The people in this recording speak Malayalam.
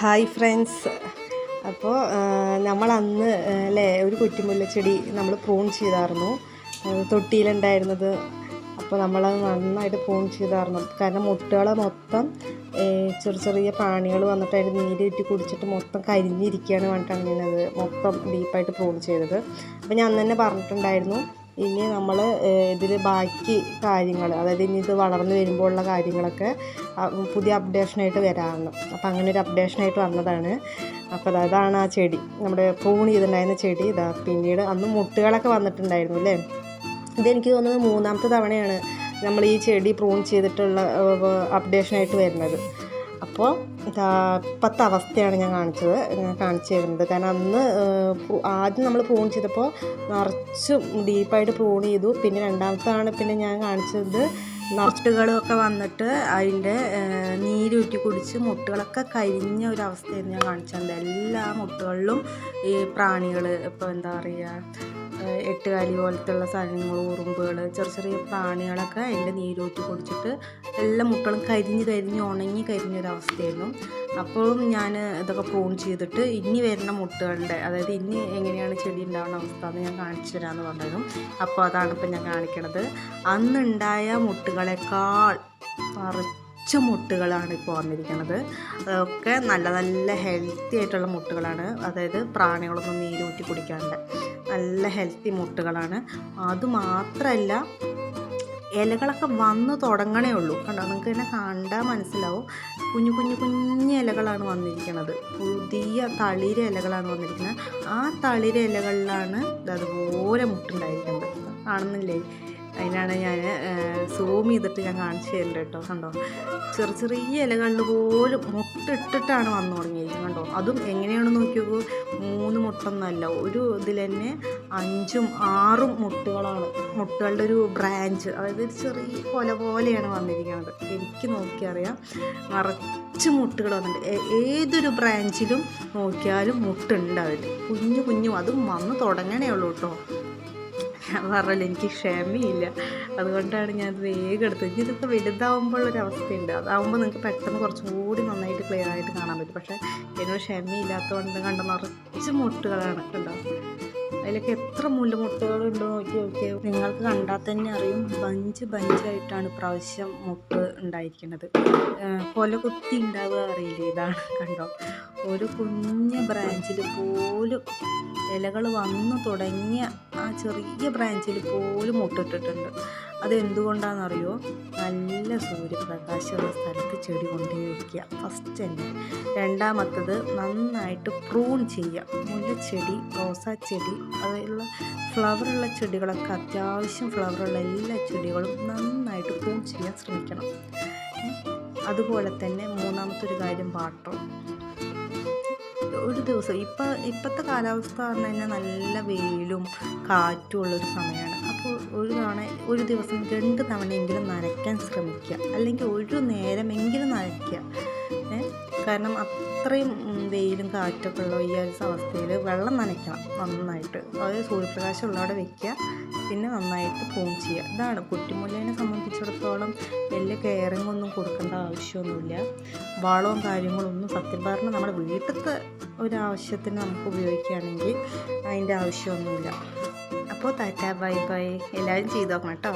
Hi friends. അപ്പോൾ നമ്മളന്ന് അല്ലേ ഒരു കുറ്റിമുല്ലച്ചെടി നമ്മൾ പ്രൂൺ ചെയ്തായിരുന്നു. തൊട്ടിയിലുണ്ടായിരുന്നത്. അപ്പോൾ നമ്മളത് നന്നായിട്ട് പ്രൂൺ ചെയ്തായിരുന്നു. കാരണം മുട്ടുകളെ മൊത്തം ചെറിയ ചെറിയ പ്രാണികൾ വന്നിട്ട് അതിന്റെ നീര് ചുറ്റി കുടിച്ചിട്ട് മൊത്തം കരിഞ്ഞിരിക്കുകയാണ് പറഞ്ഞിട്ടാണ് ഞാനത് മൊത്തം ഡീപ്പായിട്ട് പ്രൂൺ ചെയ്തത്. അപ്പോൾ ഞാൻ തന്നെ പറഞ്ഞിട്ടുണ്ടായിരുന്നു. ഇനി നമ്മൾ ഇതിൽ ബാക്കി കാര്യങ്ങൾ അതായത് ഇനി ഇത് വളർന്നു വരുമ്പോഴുള്ള കാര്യങ്ങളൊക്കെ പുതിയ അപ്ഡേഷനായിട്ട് വരാമെന്ന് അപ്പോൾ അങ്ങനെ ഒരു അപ്ഡേഷനായിട്ട് വന്നതാണ്. അപ്പോൾ അതാണ് ആ ചെടി. നമ്മുടെ പ്രൂൺ ചെയ്തിട്ടുണ്ടായിരുന്ന ചെടി. ഇതാ പിന്നീട് അന്ന് മുട്ടുകളൊക്കെ വന്നിട്ടുണ്ടായിരുന്നു അല്ലേ? ഇതെനിക്ക് തോന്നുന്നത് മൂന്നാമത്തെ തവണയാണ് നമ്മൾ ഈ ചെടി പ്രൂൺ ചെയ്തിട്ടുള്ള അപ്ഡേഷനായിട്ട് വരുന്നത്. അപ്പോൾ ഇതാ ഇപ്പോഴത്തെ അവസ്ഥയാണ് ഞാൻ കാണിച്ചത് ഞാൻ കാണിച്ചു തരുന്നത്. കാരണം അന്ന് ആദ്യം നമ്മൾ പ്രൂൺ ചെയ്തപ്പോൾ നിറച്ചും ഡീപ്പായിട്ട് പ്രൂൺ ചെയ്തു. പിന്നെ രണ്ടാമത്താണ് പിന്നെ ഞാൻ കാണിച്ചത് നർട്ടുകളൊക്കെ വന്നിട്ട് അതിന്റെ നീരൂറ്റി കുടിച്ച് മുട്ടുകളൊക്കെ കരിഞ്ഞ ഒരു ഞാൻ കാണിച്ചത്. എല്ലാ മുട്ടുകളിലും ഈ പ്രാണികൾ ഇപ്പോൾ എന്താ പറയുക എട്ടുകാലി പോലത്തുള്ള സാധനങ്ങൾ ഉറുമ്പുകൾ ചെറിയ ചെറിയ പ്രാണികളൊക്കെ അതിന്റെ നീരൂറ്റി കുടിച്ചിട്ട് എല്ലാ മുട്ടകളും കരിഞ്ഞ് കരിഞ്ഞ് ഉണങ്ങി കരിഞ്ഞൊരവസ്ഥയായിരുന്നു. അപ്പോഴും ഞാൻ ഇതൊക്കെ പ്രൂൺ ചെയ്തിട്ട് ഇനി വരുന്ന മുട്ടുകളുടെ അതായത് ഇനി എങ്ങനെയാണ് ചെടി ഉണ്ടാവുന്ന അവസ്ഥ എന്ന് ഞാൻ കാണിച്ചു തരാമെന്ന് പറഞ്ഞിരുന്നു അപ്പോൾ അതാണ് ഇപ്പം ഞാൻ കാണിക്കണത്. അന്നുണ്ടായ മുട്ടുകളെക്കാൾ നിറച്ച മുട്ടുകളാണ് ഇപ്പോൾ വന്നിരിക്കുന്നത് അതൊക്കെ നല്ല നല്ല ഹെൽത്തി ആയിട്ടുള്ള മുട്ടുകളാണ്. അതായത് പ്രാണികളൊന്നും നീരൂറ്റി കുടിക്കാണ്ട്. നല്ല ഹെൽത്തി മുട്ടുകളാണ്. അതുമാത്രമല്ല ഇലകളൊക്കെ വന്ന് തുടങ്ങണേ ഉള്ളൂ. കണ്ടോ? നിങ്ങൾക്ക് തന്നെ കണ്ടാൽ മനസ്സിലാവും. കുഞ്ഞു കുഞ്ഞു കുഞ്ഞു ഇലകളാണ് വന്നിരിക്കുന്നത് പുതിയ തളിര ഇലകളാണ് വന്നിരിക്കുന്നത്. ആ തളിര ഇലകളിലാണ് അതുപോലെ മുട്ടുണ്ടായിരിക്കുന്നത്. കാണുന്നില്ലേ? അതിനാണ് ഞാൻ സൂം ചെയ്തിട്ട് ഞാൻ കാണിച്ചു തരുന്നത് കേട്ടോ. കണ്ടോ? ചെറിയ ചെറിയ ഇലകളിൽ പോലും മുട്ടിട്ടിട്ടാണ് വന്നു തുടങ്ങിയിരിക്കുന്നത് കണ്ടോ? അതും എങ്ങനെയാണെന്ന് നോക്കിയത് മൂന്ന് മുട്ടൊന്നല്ല ഒരു ഇതിൽ തന്നെ അഞ്ചും ആറും മുട്ടുകളാണ്. മുട്ടുകളുടെ ഒരു ബ്രാഞ്ച് അതായത് ഒരു ചെറിയ കൊല പോലെയാണ് വന്നിരിക്കുന്നത്. എനിക്ക് നോക്കിയറിയാം നിറച്ച് മുട്ടുകൾ വന്നിട്ടുണ്ട്. ഏതൊരു ബ്രാഞ്ചിലും നോക്കിയാലും മുട്ടുണ്ട് അവർ കുഞ്ഞു കുഞ്ഞു അതും വന്ന് തുടങ്ങണേ ഉള്ളൂ കേട്ടോ. ഞാൻ പറഞ്ഞല്ലോ എനിക്ക് ക്ഷമയില്ല. അതുകൊണ്ടാണ് ഞാൻ വേഗം എടുത്തത്. വലുതാവുമ്പോഴുള്ളൊരു അവസ്ഥയുണ്ട്. അതാവുമ്പോൾ നിങ്ങൾക്ക് പെട്ടെന്ന് കുറച്ചുകൂടി നന്നായിട്ട് ക്ലിയർ ആയിട്ട് കാണാൻ പറ്റും. പക്ഷേ എന്നോട് ക്ഷമയില്ലാത്തതുകൊണ്ട് കണ്ട നിറച്ച് മുട്ടുകളാണ് കണ്ടോ? അതിലൊക്കെ എത്ര മുല്ലമുട്ടുകളുണ്ടോ നോക്കി നോക്കിയാൽ നിങ്ങൾക്ക് കണ്ടാൽ തന്നെ അറിയും. ബഞ്ച് ബഞ്ചായിട്ടാണ് പ്രാവശ്യം മുട്ട് ഉണ്ടായിരിക്കുന്നത്. കൊല കുത്തി ഉണ്ടാവുക അറിയില്ലേ? ഇതാണ് കണ്ടോ? ഒരു കുഞ്ഞ ബ്രാഞ്ചിൽ പോലും ഇലകൾ വന്നു തുടങ്ങിയ ആ ചെറിയ ബ്രാഞ്ചിൽ പോലും മുട്ടിട്ടിട്ടുണ്ട്. അതെന്തുകൊണ്ടാണെന്നറിയോ? നല്ല സൂര്യപ്രകാശമുള്ള സ്ഥലത്ത് ചെടി കൊണ്ടുപോയി വയ്ക്കുക ഫസ്റ്റ് തന്നെ. രണ്ടാമത്തത് നന്നായിട്ട് പ്രൂൺ ചെയ്യുക. മുല്ലച്ചെടി റോസാച്ചെടി അതിലുള്ള ഫ്ലവറുള്ള ചെടികളൊക്കെ അത്യാവശ്യം ഫ്ലവറുള്ള എല്ലാ ചെടികളും നന്നായിട്ട് പ്രൂൺ ചെയ്യാൻ ശ്രമിക്കണം. അതുപോലെ തന്നെ മൂന്നാമത്തെ ഒരു കാര്യം വാട്ടർ ഒരു ദിവസം. ഇപ്പം ഇപ്പോഴത്തെ കാലാവസ്ഥ പറഞ്ഞു കഴിഞ്ഞാൽ നല്ല വെയിലും കാറ്റും ഉള്ളൊരു സമയമാണ് അപ്പോൾ ഒരു തവണ ഒരു ദിവസം രണ്ട് തവണയെങ്കിലും നനയ്ക്കാൻ ശ്രമിക്കുക. അല്ലെങ്കിൽ ഒരു നേരമെങ്കിലും നനയ്ക്കുക? കാരണം അത്രയും വെയിലും കാറ്റൊക്കെ ഉള്ള ഈ ഒരു അവസ്ഥയിൽ വെള്ളം നനയ്ക്കണം നന്നായിട്ട്. അത് സൂര്യപ്രകാശം ഉള്ളവിടെ വെക്കുക പിന്നെ നന്നായിട്ട് പൂൺ ചെയ്യുക. ഇതാണ് കുറ്റിമുല്ലേനെ സംബന്ധിച്ചിടത്തോളം വലിയ കെയറിങ് ഒന്നും കൊടുക്കേണ്ട ആവശ്യമൊന്നുമില്ല. വളവും കാര്യങ്ങളും ഒന്നും സത്യം പറഞ്ഞാൽ നമ്മുടെ വീട്ടിലത്തെ ഒരു ആവശ്യത്തിന് നമുക്ക് ഉപയോഗിക്കുകയാണെങ്കിൽ അതിന്റെ ആവശ്യമൊന്നുമില്ല. അപ്പോൾ താറ്റാ ബൈ ബൈ. എല്ലാവരും ചെയ്തു നോക്കണം കേട്ടോ.